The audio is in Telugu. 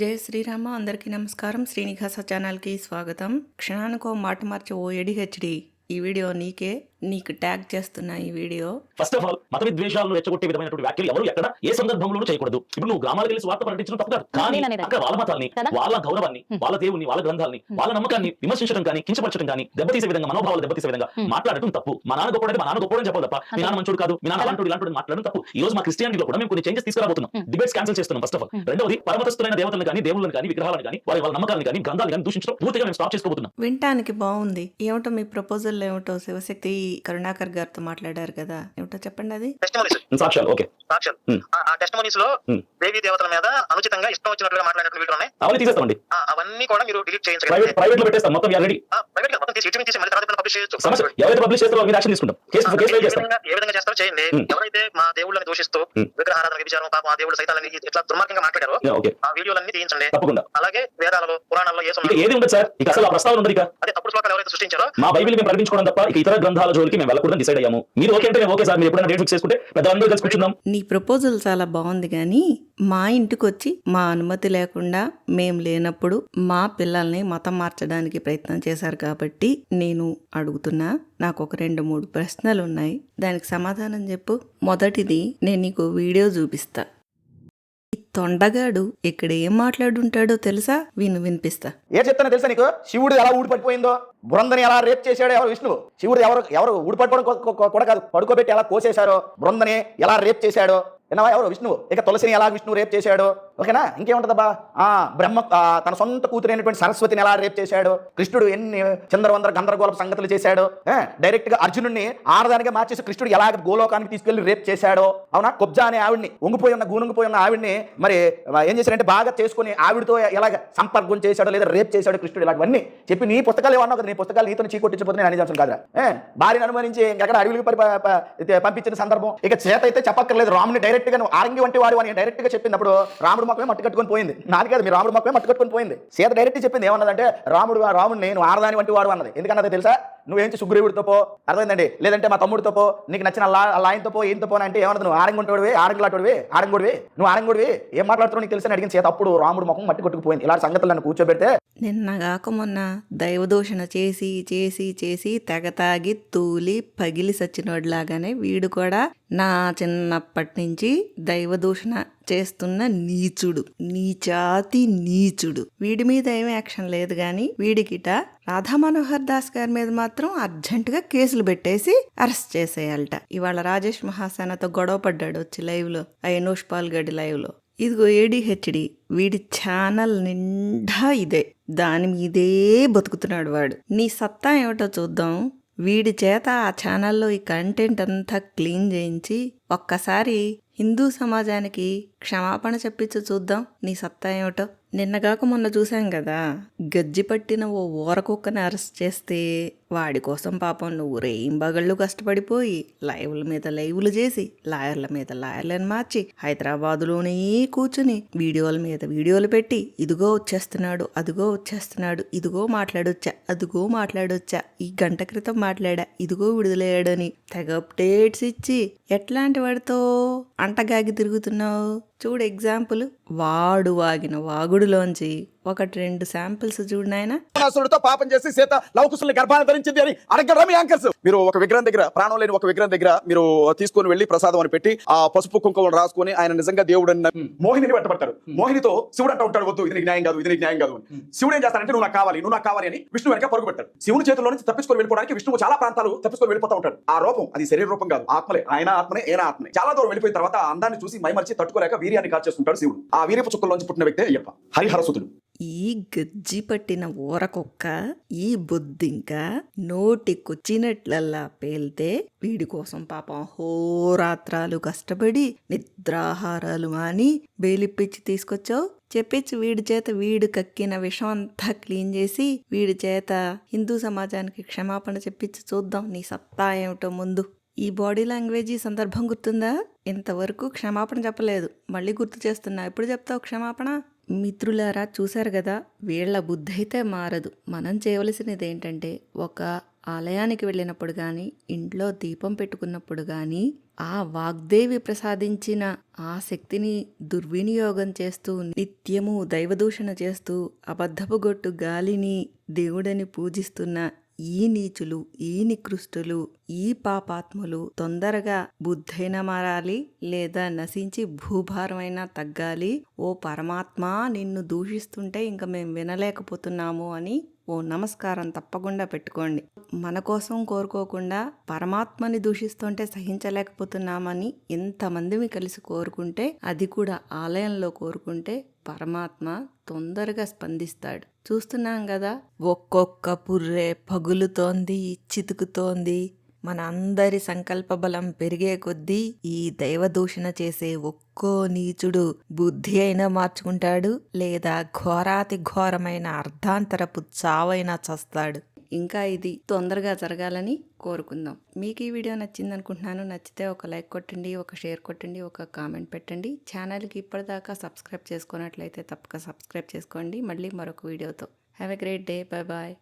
జయ శ్రీరామ. అందరికీ నమస్కారం. శ్రీనివాస ఛానల్కి స్వాగతం. క్షణానికో మాట మార్చి ఓ ఎడిహెచ్డి ఈ వీడియో నీకే నీకు ట్యాగ్ చేస్తున్నా ఈ వీడియో. ఫస్ట్ ఆఫ్ ఆల్ మత విద్వేషాలను రెచ్చగొట్టే విధమైనటువంటి వ్యాఖ్యలు ఎవరు ఎక్కడ ఏ సందర్భంలోనూ చేయకూడదు. ఇప్పుడు నువ్వు గ్రామాలకు వెళ్ళి స్వార్థ ప్రకటించడం తప్పు కాదు. కానీ. అక్కడ వాళ్ళ మతాల్ని కదా? వాళ్ళ గౌరవాన్ని వాళ్ళ దేవుని వాళ్ళ గ్రంథాలని వాళ్ళ నమ్మకాన్ని విమర్శించడం కానీ కించపరచడం కానీ దెబ్బతీసే విధంగా మనోభావాలు దెబ్బతీసే విధంగా మాట్లాడటం తప్పు. మా నాన్న గొప్పడంటే మా నాన్న గొప్పడని చెప్పాలి తప్ప మీ నాన్న మంచోడు కాదు మీ నాన్న అలాంటి ఇలాంటి మాట్లాడడం తప్పు. ఈ రోజు మా క్రిస్టియానిటీలో కూడా మేము కొన్ని చేంజెస్ తీసుకురాబోతున్నాం. డిబేట్స్ క్యాన్సిల్ చేస్తున్నాం ఫస్ట్ ఆఫ్ ఆల్ రెండవది పరమతస్తులైన దేవతలను కానీ దేవుళ్ళని కానీ విగ్రహాలను కానీ వాళ్ళ వాళ్ళ నమ్మకాలను కానీ గ్రంథాలను కానీ దూషించడం పూర్తిగా మేము స్టాప్ చేసుకోబోతున్నాం. వినటానికి బాగుంది. ఏమిటో మీ ప్రపోజల్ ఏమిటో శివశక్తి కరుణాకర్ గారితో మాట్లాడారు కదా. ఏమిటో చెప్పండి అది. టెస్టిమోనీస్ సాక్ష్యాలు ఓకే. సాక్ష్యాలు. ఆ- ఆ టెస్టిమోనీస్లో. దేవీ దేవతల మీద అనుచితంగా ఇష్టం వచ్చినట్లుగా మాట్లాడినట్లు వీడియో ఉన్నాయి? అవన్నీ తీసేస్తామండి. ఆ, అవన్నీ కూడా మీరు డిలీట్ ప్రైవేట్ చేయించగలిగితే ప్రైవేట్లో పెట్టేస్తాం. మొత్తం ఆల్రెడీ ప్రైవేట్ మొత్తం తీసి ఇటు తీసి మళ్ళీ తర్వాత పబ్లిష్ చేయొచ్చు. సమస్య ఎవరైతే పబ్లిష్ చేస్తారో మీరు యాక్షన్ తీసుకుంటాం. కేసు కేసు ఫైల్ చేస్తాం. విధంగా ఏ విధంగా చేస్తారో చేయండి. ఎవరైతే మా దేవుళ్ళని దూషిస్తూ. విగ్రహారాధన విచారం పాపం ఆ దేవుళ్ళు సైతాలని ఇట్లా దుర్మార్గంగా మాట్లాడారో ఓకే. ఆ వీడియోలన్నీ తీయించండి. తప్పకుండా. అలాగే వేదాలలో పురాణాల్లో ఏ ఏది ఉండదు సార్. ఇక అసలు ఆ ప్రస్తావన ఉండదు ఇక. అదే తప్పుడు శ్లోకాలు ఎవరైతే సృష్టించారో మా బైబిల్ మేము ప్రకటించుకోవడం తప్ప ఇక ఇతర గ్రంథాల జోలికి మేము వెళ్ళకూడదని డిసైడ్ అయ్యాము. మీరు ఓకే అంటే ఓకే సార్. మీరు ఎప్పుడైనా డేట్ ఫిక్స్ చేసుకుంటే పెద్దందరూ కలిసి కూర్చుందాం. నీ ప్రపోజల్ చాలా బాగుంది కానీ మా ఇంటికి వచ్చి మా అనుమతి లేకుండా మేము లేనప్పుడు మా పిల్లల్ని మతం మార్చడానికి ప్రయత్నం చేశారు కాబట్టి నేను అడుగుతున్నా. నాకు ఒక రెండు మూడు ప్రశ్నలు ఉన్నాయి దానికి సమాధానం చెప్పు. మొదటిది నేను నీకు వీడియో చూపిస్తా. తొండగాడు ఇక్కడ ఏం మాట్లాడుంటాడో తెలుసా? విను వినిపిస్తా. ఏ చెప్తానో తెలుసా నీకు? శివుడు ఎలా ఊడిపడిపోయిందో? బృందని ఎలా రేప్ చేశాడో ఎవరు విష్ణువు? శివుడు ఎవరు ఎవరు ఊడిపడిపోవడం కూడా కాదు. పడుకోబెట్టి ఎలా కోసేశారో బృందని ఎలా రేప్ చేశాడో. విన్నావా ఎవరు విష్ణువు? ఇక తులసిని ఎలా విష్ణువు రేప్ చేశాడు? ఓకేనా? ఇంకేముంటుందబ్బా? ఆ బ్రహ్మ తన సొంత కూతురైనటువంటి సరస్వతిని ఎలా రేపు చేశాడు? కృష్ణుడు ఎన్ని చంద్రవందర గందరగోళ సంగతులు చేశాడు? డైరెక్ట్గా అర్జునుడిని ఆడదానిగా మార్చేసి కృష్ణుడు ఎలా గోలోకానికి తీసుకెళ్ళి రేపు చేశాడో? అవునా? కుబ్జా అనే ఆవిడ్ని ఉంగిపోయి ఉన్న గూనుంగిపోయి ఉన్న ఆవిడ్ని మరి ఏం చేశాడంటే బాగా చేసుకుని ఆవిడతో ఎలా సంపర్కం చేశాడో లేదా రేప్ చేశాడు కృష్ణుడు ఇలాంటివన్నీ చెప్పి నీ పుస్తకాలు ఏమన్నా కదా నీ పుస్తకాలు నీతో చీ అని నేను అనిజాల్సిన కాదా భార్యను అనుమానించి ఎక్కడ అడవికి పంపించిన సందర్భం? ఇక చేత అయితే చెప్పక్కర్లేదు రాముని డైరెక్ట్గా నువ్వు ఆరంగి వంటి వాడు అని డైరెక్ట్గా చెప్పినప్పుడు రాముడు మొక్కమే మట్టు కట్టుకొని పోయింది. నాది కాదు మీ రాముడు మొక్కమే మట్టి కట్టుకొని పోయింది. సీత డైరెక్ట్ చెప్పింది ఏమన్నదంటే రాముడు రాముడు నేను ఆడదాని వంటి వాడు అన్నది. ఎందుకన్నది తెలుసా? నువ్వేంచి సుగ్రీవుడితో పో అర్థమైందండి? లేదంటే మా తమ్ముడితో పో నీకు నచ్చిన లాయంతో లాయన్తో పో ఏంతో పో అంటే ఏమన్నది? నువ్వు ఆరంగుంటాడువి ఆరంగులాటోడివి ఆరంగుడివి నువ్వు ఆరంగుడివి ఏం మాట్లాడుతున్నావు నీకు తెలుసని అడిగిన చేత అప్పుడు రాముడు ముఖం మట్టి కొట్టుకుపోయింది. ఇలాంటి సంగతులు నన్ను కూర్చోబెడితే నిన్న కాక మొన్న దైవదూషణ చేసి చేసి చేసి తెగతాగి తూలి పగిలి సచ్చినోడ్లాగానే వీడు కూడా నా చిన్నప్పటి నుంచి దైవదూషణ చేస్తున్న నీచుడు. నీచాతి నీచుడు. వీడి మీద ఏమీ యాక్షన్ లేదు గాని వీడికిట రాధా మనోహర్ దాస్ గారి మీద మాత్రం అర్జెంటుగా కేసులు పెట్టేసి అరెస్ట్ చేసేయాలట. ఇవాళ రాజేష్ మహాసేనతో గొడవ పడ్డాడు వచ్చి లైవ్లో ఐనోష్ పాల్ లైవ్లో ఇదిగో ఏడిహెచ్డి వీడి ఛానల్ నిండా ఇదే. దాని మీదే బతుకుతున్నాడు వాడు. నీ సత్తా ఏమిటో చూద్దాం. వీడి చేత ఆ ఛానల్లో ఈ కంటెంట్ అంతా క్లీన్ చేయించి ఒక్కసారి హిందూ సమాజానికి క్షమాపణ చెప్పించు చూద్దాం. నీ సత్తా ఏమిటో. నిన్నగాక మొన్న చూశాం కదా. గజ్జి పట్టిన ఓ ఊరకుక్కని అరెస్ట్ చేస్తే వాడి కోసం పాపం నువ్వు రేయింబగళ్ళు కష్టపడిపోయి లైవ్ల మీద లైవ్లు చేసి లాయర్ల మీద లాయర్లను మార్చి హైదరాబాదులోనే కూర్చుని వీడియోల మీద వీడియోలు పెట్టి ఇదిగో వచ్చేస్తున్నాడు అదిగో వచ్చేస్తున్నాడు ఇదిగో మాట్లాడొచ్చా అదిగో మాట్లాడొచ్చా ఈ గంట క్రితం మాట్లాడా ఇదిగో విడుదలయ్యాడని తెగ అప్డేట్స్ ఇచ్చి ఎట్లాంటి వాడితో అంటగాగి తిరుగుతున్నావు? చూడు ఎగ్జాంపుల్. వాడు వాగిన వాగుడులోంచి ఒకటి రెండు శాంపిల్స్ చూడు నాయనా. రావణాసురుడితో పాపం చేసి సీత లవకుశుల్ని గర్భాన్ని ధరించింది అని అడగడం యాంకర్స్. మీరు ఒక విగ్రహం దగ్గర ప్రాణం లేని ఒక విగ్రహం దగ్గర మీరు తీసుకొని వెళ్ళి ప్రసాదం అని పెట్టి ఆ పసుపు కుంకుమలు రాసుకొని ఆయన నిజంగా దేవుడు అని మోహిని పట్టబడతారు మోహినితో శివుడు అంటూ ఉంటాడు వద్దు ఇది నీకు న్యాయం కాదు ఇది నీకు న్యాయం కాదు అని. శివుడు ఏం చేస్తాడంటే నువ్వు నాకు కావాలి నువ్వు నాకు కావాలి అని విష్ణు వెనక పరుగు పెడతాడు. శివుని చేతిలో నుంచి తప్పించుకొని వెళ్ళిపోవడానికి విష్ణువు చాలా ప్రాంతాలు తప్పించుకొని వెళ్ళిపోతా ఉంటాడు. ఆ రూపం అది శరీర రూపం కాదు ఆత్మలే ఆయన ఆత్మనే ఏనా ఆత్మనే. చాలా దూరం వెళ్ళిపోయిన తర్వాత ఆ అందాన్ని చూసి మైమర్చి తట్టుకోలేక వీర్యాన్ని కాచేస్తుంటాడు శివుడు. ఆ వీర్యపు చుక్కల్లోంచి పుట్టిన వ్యక్తే అయ్యప్ప. హరిహరసుతుడు. ఈ గజ్జి పట్టిన ఊరకొక్క ఈ బొద్దింక నోటికొచ్చినట్లల్లా పేల్తే వీడి కోసం పాపం హోరాత్రాలు కష్టపడి నిద్రాహారాలు మాని బేలిప్పించి తీసుకొచ్చావు. చెప్పిచ్చి వీడి చేత వీడు కక్కిన విషం అంతా క్లీన్ చేసి వీడి చేత హిందూ సమాజానికి క్షమాపణ చెప్పించి చూద్దాం నీ సత్తా ఏమిటో ముందు. ఈ బాడీ లాంగ్వేజ్ ఈ సందర్భం గుర్తుందా? ఇంతవరకు క్షమాపణ చెప్పలేదు. మళ్ళీ గుర్తు చేస్తున్నా. ఎప్పుడు చెప్తావు క్షమాపణ? మిత్రులారా చూశారు కదా? వీళ్ళ బుద్ధి అయితే మారదు. మనం చేయవలసినది ఏంటంటే ఒక ఆలయానికి వెళ్ళినప్పుడు కానీ ఇంట్లో దీపం పెట్టుకున్నప్పుడు కానీ ఆ వాగ్దేవి ప్రసాదించిన ఆ శక్తిని దుర్వినియోగం చేస్తూ నిత్యము దైవదూషణ చేస్తూ అబద్ధపు గొట్టు గాలిని దేవుడని పూజిస్తున్న ఈ నీచులు ఈ నికృష్టులు ఈ పాపాత్ములు తొందరగా బుద్ధైన మారాలి లేదా నశించి భూభారమైనా తగ్గాలి. ఓ పరమాత్మ నిన్ను దూషిస్తుంటే ఇంక మేము వినలేకపోతున్నాము అని ఓ నమస్కారం తప్పకుండా పెట్టుకోండి. మన కోసం కోరుకోకుండా పరమాత్మని దూషిస్తుంటే సహించలేకపోతున్నామని ఎంతమందిని కలిసి కోరుకుంటే అది కూడా ఆలయంలో కోరుకుంటే పరమాత్మ తొందరగా స్పందిస్తాడు. చూస్తున్నాం కదా ఒక్కొక్క పుర్రె పగులుతోంది చితుకుతోంది మన అందరి సంకల్ప బలం పెరిగే కొద్దీ ఈ దైవదూషణ చేసే ఒక్కో నీచుడు బుద్ధి అయినా మార్చుకుంటాడు లేదా ఘోరాతి ఘోరమైన అర్ధాంతరపు చావైనా చస్తాడు. ఇంకా ఇది తొందరగా జరగాలని కోరుకుందాం. మీకు ఈ వీడియో నచ్చింది అనుకుంటున్నాను నచ్చితే ఒక లైక్ కొట్టండి ఒక షేర్ కొట్టండి ఒక కామెంట్ పెట్టండి. ఛానల్కి ఇప్పటిదాకా సబ్స్క్రైబ్ చేసుకున్నట్లయితే తప్పక సబ్స్క్రైబ్ చేసుకోండి. మళ్ళీ మరొక వీడియోతో. Have a great day bye bye